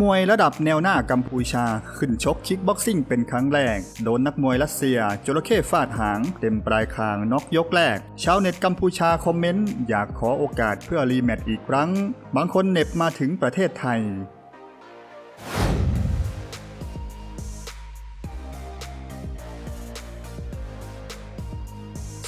มวยระดับแนวหน้ากัมพูชา ขึ้นชกคิกบ็อกซิ่งเป็นครั้งแรก โดนนักมวยรัสเซียจระเข้ฟาดหาง เต็มปลายคางน็อกยกแรก ชาวเน็ตกัมพูชาคอมเมนต์ อยากขอโอกาสเพื่อรีแมตช์อีกครั้ง บางคนเน็บมาถึงประเทศไทย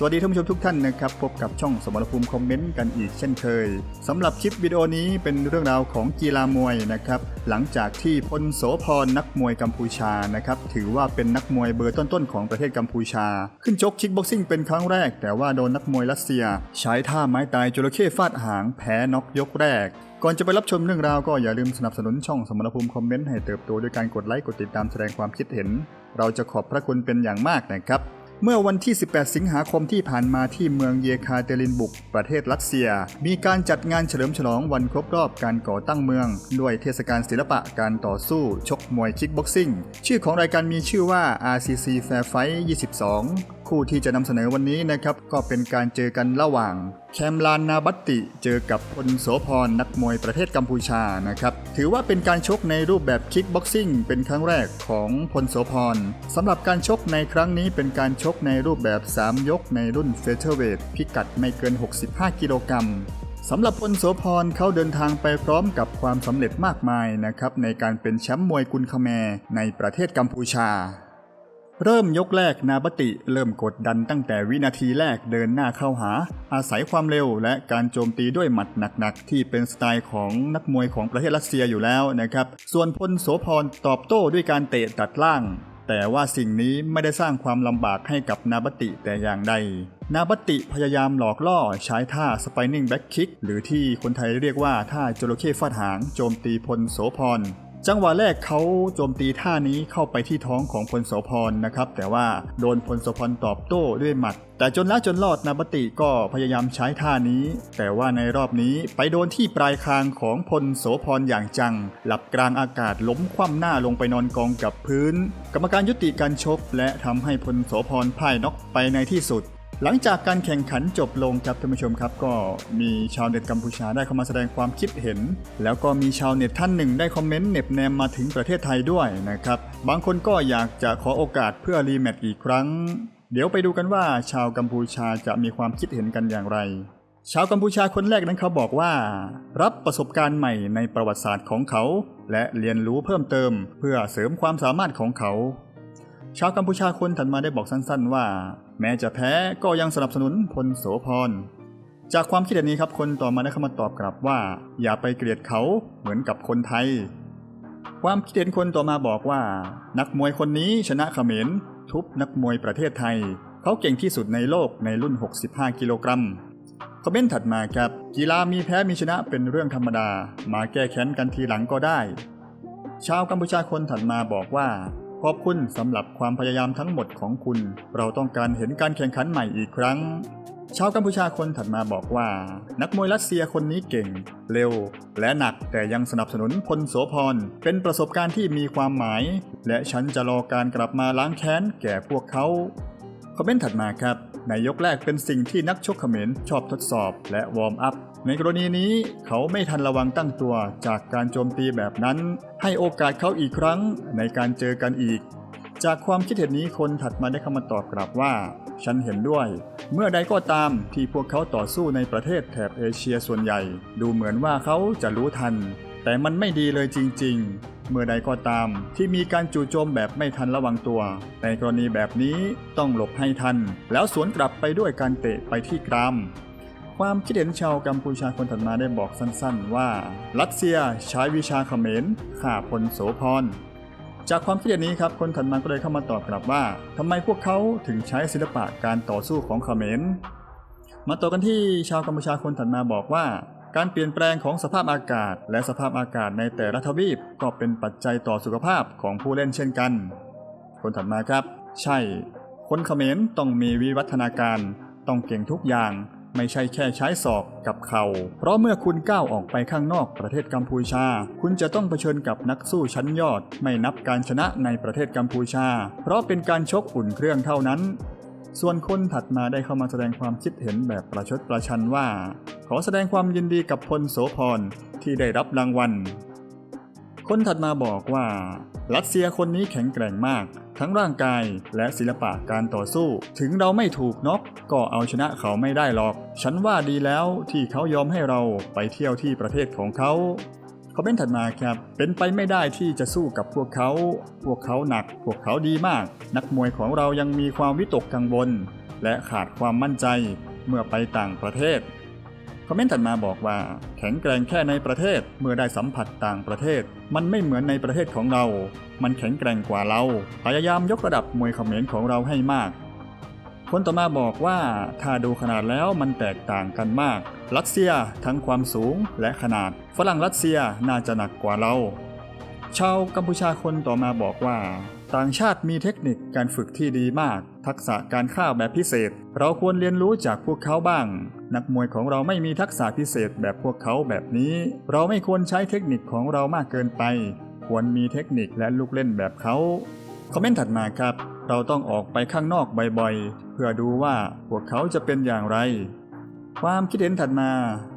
สวัสดีท่านผู้ชมทุกท่านนะครับ พบกับช่องสมรภูมิคอมเมนต์กันอีกเช่นเคยสำหรับคลิปวิดีโอนี้เป็นเรื่องราวของกีฬามวยนะครับ หลังจากที่พลโสพรนักมวยกัมพูชานะครับ ถือว่าเป็นนักมวยเบอร์ต้นๆของประเทศกัมพูชา ขึ้นชกคิกบ็อกซิ่งเป็นครั้งแรก แต่ว่าโดนนักมวยรัสเซีย ใช้ท่าไม้ตายจระเข้ฟาดหางแพ้น็อกยกแรกก่อนจะไปรับชมเรื่องราวก็อย่าลืมสนับสนุนช่องสมรภูมิคอมเมนต์ให้เติบโตด้วยการกดไลค์กดติดตามแสดงความคิดเห็น เราจะขอบพระคุณเป็นอย่างมากนะครับ เมื่อวันที่ 18 สิงหาคมที่ผ่านมาที่เมืองเยคาเตรินบุก ประเทศรัสเซีย มีการจัดงานเฉลิมฉลองวันครบรอบการก่อตั้งเมือง ด้วยเทศกาลศิลปะการต่อสู้ ชกมวยคิกบ็อกซิ่ง ชื่อของรายการมีชื่อว่า RCC Fair Fight 22 คู่ที่จะนำเสนอวันนี้นะครับ ก็เป็นการเจอกันระหว่าง แคมลานนาบัตติเจอกับพลโสพรนักมวยประเทศกัมพูชานะครับ ถือว่าเป็นการชกในรูปแบบคิกบ็อกซิ่งเป็นครั้งแรกของพลโสพรสำหรับการชกในครั้งนี้เป็นการชกในรูปแบบ 3 ยกในรุ่นเฟเธอร์เวทพิกัดไม่เกิน 65 กิโลกรัมสำหรับพลโสพรเขาเดินทางไปพร้อมกับความสำเร็จมากมายนะครับในการเป็นแชมป์มวยกุนคาแมในประเทศกัมพูชา เริ่มยกแรกนาบติ เริ่มกดดันตั้งแต่วินาทีแรกเดินหน้าเข้าหา อาศัยความเร็วและการโจมตีด้วยหมัดหนักๆ ที่เป็นสไตล์ของนักมวยของประเทศรัสเซียอยู่แล้วนะครับ ส่วนพลโสพรตอบโต้ด้วยการเตะตัดล่าง แต่ว่าสิ่งนี้ไม่ได้สร้างความลำบากให้กับนาบติแต่อย่างใด นาบติพยายามหลอกล่อใช้ท่าสไปนิ่งแบ็กคิกหรือที่คนไทยเรียกว่าท่าจระเข้ฟาดหางโจมตีพลโสพร จังหวะแรกเขาโจมตีท่านี้เข้าไปที่ท้องของพลโสพรนะครับ แต่ว่าโดนพลโสพรตอบโต้ด้วยหมัด แต่จนแล้วจนรอดนาบติก็พยายามใช้ท่านี้ แต่ว่าในรอบนี้ไปโดนที่ปลายคางของพลโสพรอย่างจัง หลับกลางอากาศล้มคว่ำหน้าลงไปนอนกองกับพื้น กรรมการยุติการชกและทำให้พลโสพรพ่ายน็อกไปในที่สุด หลังจากการแข่งขันจบลงครับท่านผู้ชมครับ ก็มีชาวเน็ตกัมพูชาได้เข้ามาแสดงความคิดเห็น แล้วก็มีชาวเน็ตท่านหนึ่งได้คอมเมนต์เน็บแนมมาถึงประเทศไทยด้วยนะครับบางคนก็อยากจะขอโอกาสเพื่อรีแมตช์อีกครั้ง เดี๋ยวไปดูกันว่าชาวกัมพูชาจะมีความคิดเห็นกันอย่างไร ชาวกัมพูชาคนแรกนั้นเขาบอกว่า รับประสบการณ์ใหม่ในประวัติศาสตร์ของเขา และเรียนรู้เพิ่มเติม เพื่อเสริมความสามารถของเขา ชาวกัมพูชาคนถัดมาได้บอกสั้น ๆ ว่า แม้จะแพ้ก็ยังสนับสนุนพลโสพร จากความคิดเห็นนี้ครับคนต่อมาได้เข้ามาตอบกลับว่า อย่าไปเกลียดเขาเหมือนกับคนไทย ความคิดเห็นคนต่อมาบอกว่า นักมวยคนนี้ชนะเขมรทุบนักมวยประเทศไทย เขาเก่งที่สุดในโลกในรุ่น 65 กิโลกรัมคอมเมนต์ถัดมาครับ กีฬามีแพ้มีชนะเป็นเรื่องธรรมดา มาแก้แค้นกันทีหลังก็ได้ ชาวกัมพูชาคนถัดมาบอกว่า ขอบคุณสำหรับความพยายามทั้งหมดของคุณ เราต้องการเห็นการแข่งขันใหม่อีกครั้ง ชาวกัมพูชาคนถัดมาบอกว่า นักมวยรัสเซียคนนี้เก่ง เร็ว และหนักแต่ยังสนับสนุนพลโสพร เป็นประสบการณ์ที่มีความหมาย และฉันจะรอการกลับมาล้างแค้นแก่พวกเขา คอมเมนต์ถัดมาครับ ในยกแรกเป็นสิ่งที่นักชกเขมรชอบทดสอบและวอร์มอัพ ในกรณีนี้เขาไม่ทันระวังตั้งตัวจากการโจมตีแบบนั้น ให้โอกาสเขาอีกครั้งในการเจอกันอีก จากความคิดเห็นนี้คนถัดมาได้เข้ามาตอบกลับว่า ฉันเห็นด้วย เมื่อใดก็ตามที่พวกเขาต่อสู้ในประเทศแถบเอเชียส่วนใหญ่ ดูเหมือนว่าเขาจะรู้ทัน แต่มันไม่ดีเลยจริง ๆ เมื่อใดก็ตาม ที่มีการจู่โจมแบบไม่ทันระวังตัว ในกรณีแบบนี้ต้องหลบให้ทัน แล้วสวนกลับไปด้วยการเตะไปที่กรามความคิดเห็นชาวกัมพูชาคนถัดมาได้บอกสั้นๆ ว่า รัสเซียใช้วิชาเขมรฆ่าพลโสพรจากความคิดเห็นนี้ครับคนถัดมาก็เลยเข้ามาตอบกลับว่าทำไมพวกเขาถึงใช้ศิลปะการต่อสู้ของเขมรมาต่อกันที่ชาวกัมพูชาคนถัดมาบอกว่า การเปลี่ยนแปลงของสภาพอากาศ และสภาพอากาศในแต่ละทวีปก็เป็นปัจจัยต่อสุขภาพของผู้เล่นเช่นกัน คนถัดมาครับ ใช่ คนเขมรต้องมีวิวัฒนาการ ต้องเก่งทุกอย่างไม่ใช่แค่ใช้ศอกกับเข่า เพราะเมื่อคุณก้าวออกไปข้างนอกประเทศกัมพูชา คุณจะต้องเผชิญกับนักสู้ชั้นยอด ไม่นับการชนะในประเทศกัมพูชา เพราะเป็นการชกอุ่นเครื่องเท่านั้น ส่วนคนถัดมาได้เข้ามาแสดงความคิดเห็นแบบประชดประชันว่า ขอแสดงความยินดีกับพลโสพรที่ได้รับรางวัลคคนถัดมาบอกว่า รัสเซียคนนี้แข็งแกร่งมาก ทั้งร่างกายและศิลปะการต่อสู้ ถึงเราไม่ถูกน็อกก็เอาชนะเขาไม่ได้หรอก ฉันว่าดีแล้วที่เขายอมให้เราไปเที่ยวที่ประเทศของเขา คอมเมนต์ถัดมาครับ เป็นไปไม่ได้ที่จะสู้กับพวกเขา พวกเขาหนัก พวกเขาดีมาก นักมวยของเรายังมีความวิตกกังวล และขาดความมั่นใจเมื่อไปต่างประเทศ คอมเมนต์ถัดมาบอกว่า แข็งแกร่งแค่ในประเทศเมื่อได้สัมผัสต่างประเทศ มันไม่เหมือนในประเทศของเรา มันแข็งแกร่งกว่าเรา พยายามยกระดับมวยเขมรของเราให้มาก คนต่อมาบอกว่าถ้าดูขนาดแล้วมันแตกต่างกันมาก รัสเซียทั้งความสูงและขนาด ฝรั่งรัสเซียน่าจะหนักกว่าเรา ชาวกัมพูชาคนต่อมาบอกว่า ต่างชาติมีเทคนิคการฝึกที่ดีมาก ทักษะการฆ่าแบบพิเศษ เราควรเรียนรู้จากพวกเขาบ้าง นักมวยของเราไม่มีทักษะพิเศษแบบพวกเขาแบบนี้ เราไม่ควรใช้เทคนิคของเรามากเกินไป ควรมีเทคนิคและลูกเล่นแบบเขาคอมเมนต์ถัดมาครับ เราต้องออกไปข้างนอกบ่อยๆ เพื่อดูว่าพวกเขาจะเป็นอย่างไร ความคิดเห็นถัดมา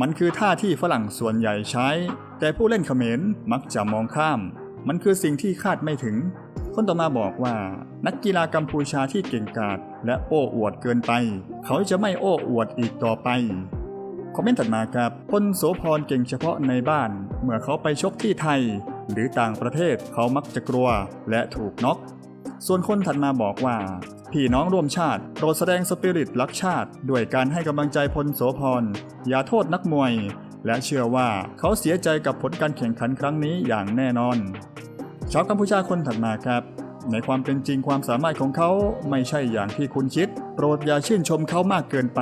มันคือท่าที่ฝรั่งส่วนใหญ่ใช้ แต่ผู้เล่นเขมรมักจะมองข้าม มันคือสิ่งที่คาดไม่ถึง คนต่อมาบอกว่า นักกีฬากัมพูชาที่เก่งกาจและโอ้อวดเกินไป เขาจะไม่โอ้อวดอีกต่อไป คอมเมนต์ถัดมาครับพลโสพรเก่งเฉพาะในบ้าน เมื่อเขาไปชกที่ไทย หรือต่างประเทศเขามักจะกลัวและถูกน็อก ส่วนคนถัดมาบอกว่า พี่น้องร่วมชาติโปรดแสดงสปิริตรักชาติ ด้วยการให้กำลังใจพลโสพร อย่าโทษนักมวย และเชื่อว่าเขาเสียใจกับผลการแข่งขันครั้งนี้อย่างแน่นอน ชาวกัมพูชาคนถัดมาครับในความเป็นจริงความสามารถของเขาไม่ใช่อย่างที่คุณคิด โปรดอย่าชื่นชมเขามากเกินไป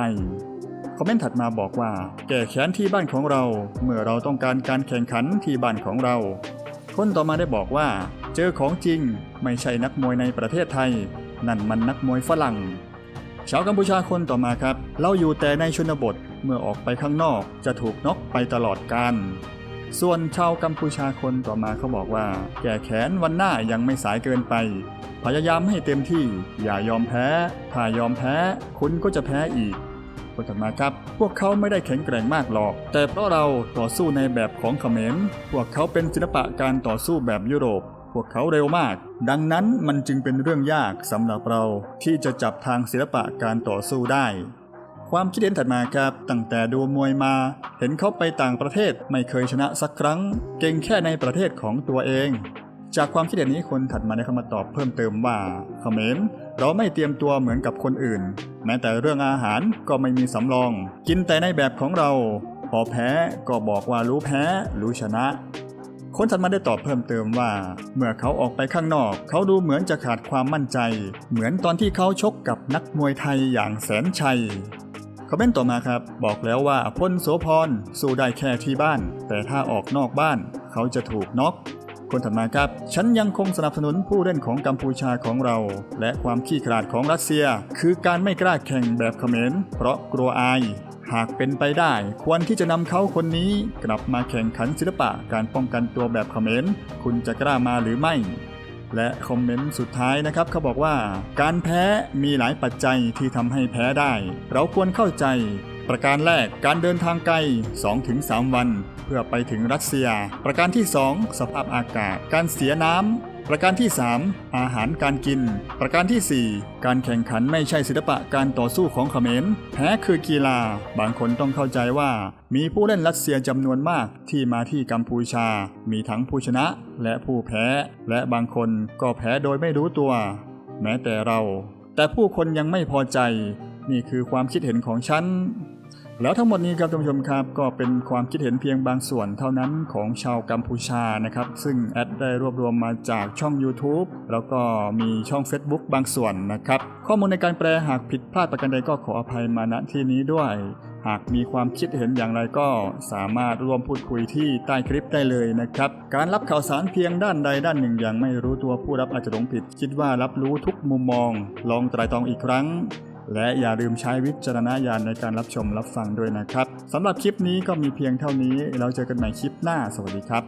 คอมเมนต์ถัดมาบอกว่า แก้แค้นที่บ้านของเรา เมื่อเราต้องการการแข่งขันที่บ้านของเรา คนต่อมาได้บอกว่า เจอของจริงไม่ใช่นักมวยในประเทศไทย นั่นมันนักมวยฝรั่ง ชาวกัมพูชาคนต่อมาครับ เราอยู่แต่ในชนบทเมื่อออกไปข้างนอกจะถูกน็อกไปตลอดกาลส่วนชาวกัมพูชาคนต่อมาเขาบอกว่า แก้แค้นวันหน้ายังไม่สายเกินไป พยายามให้เต็มที่ อย่ายอมแพ้ ถ้ายอมแพ้ คุณก็จะแพ้อีกคนถัดมาครับ พวกเขาไม่ได้แข็งแกร่งมากหรอก แต่เพราะเราต่อสู้ในแบบของเขมรพวกเขาเป็นศิลปะการต่อสู้แบบยุโรป พวกเขาเร็วมาก ดังนั้นมันจึงเป็นเรื่องยากสำหรับเราที่จะจับทางศิลปะการต่อสู้ได้ ความคิดเห็นถัดมาครับ ตั้งแต่ดูมวยมา เห็นเขาไปต่างประเทศไม่เคยชนะสักครั้ง เก่งแค่ในประเทศของตัวเอง จากความคิดเห็นนี้คนถัดมาได้เข้ามาตอบเพิ่มเติมว่าเขมรเราไม่เตรียมตัวเหมือนกับคนอื่น แม้แต่เรื่องอาหารก็ไม่มีสำรอง กินแต่ในแบบของเรา พอแพ้ก็บอกว่ารู้แพ้ รู้ชนะ คนถัดมาได้ตอบเพิ่มเติมว่า เมื่อเขาออกไปข้างนอก เขาดูเหมือนจะขาดความมั่นใจ เหมือนตอนที่เขาชกกับนักมวยไทยอย่างแสนชัยคอมเมนต์ต่อมาครับ บอกแล้วว่าพลโสพรสู้ได้แค่ที่บ้าน แต่ถ้าออกนอกบ้าน เขาจะถูกน็อก คนถัดมาครับ ฉันยังคงสนับสนุนผู้เล่นของกัมพูชาของเรา และความขี้ขลาดของรัสเซีย คือการไม่กล้าแข่งแบบเขมรเพราะกลัวอายหากเป็นไปได้ ควรที่จะนำเขาคนนี้กลับมาแข่งขันศิลปะการป้องกันตัวแบบเขมรคุณจะกล้ามาหรือไม่ และคอมเมนต์สุดท้ายนะครับ เขาบอกว่า การแพ้มีหลายปัจจัยที่ทำให้แพ้ได้ เราควรเข้าใจ ประการแรกการเดินทางไกล 2-3 วัน เพื่อไปถึงรัสเซีย ประการที่ 2 สภาพอากาศ การเสียน้ำประการที่ 3 อาหารการกิน ประการทีสี่ 4 การแข่งขันไม่ใช่ศิลปะการต่อสู้ของเขมร แพ้คือกีฬา บางคนต้องเข้าใจว่า มีผู้เล่นรัสเซียจำนวนมากที่มาที่กัมพูชา มีทั้งผู้ชนะและผู้แพ้ และบางคนก็แพ้โดยไม่รู้ตัว แม้แต่เรา แต่ผู้คนยังไม่พอใจ นี่คือความคิดเห็นของฉัน แล้วทั้งหมดนี้ครับท่านผู้ชมครับก็เป็นความคิดเห็นเพียงบางส่วนเท่านั้นของชาวกัมพูชานะครับ ซึ่งแอดได้รวบรวมมาจากช่อง YouTube แล้วก็มีช่อง Facebook บางส่วนนะครับ ข้อมูลในการแปลหากผิดพลาดประการใดก็ขออภัยมาณที่นี้ด้วย หากมีความคิดเห็นอย่างไรก็สามารถร่วมพูดคุยที่ใต้คลิปได้เลยนะครับ การรับข่าวสารเพียงด้านใดด้านหนึ่งอย่างไม่รู้ตัวผู้รับอาจจะหลงผิด คิดว่ารับรู้ทุกมุมมอง ลองไตรตรองอีกครั้ง และอย่าลืมใช้วิจารณญาณในการรับชมรับฟังด้วยนะครับสำหรับคลิปนี้ก็มีเพียงเท่านี้ เราเจอกันใหม่คลิปหน้า สวัสดีครับ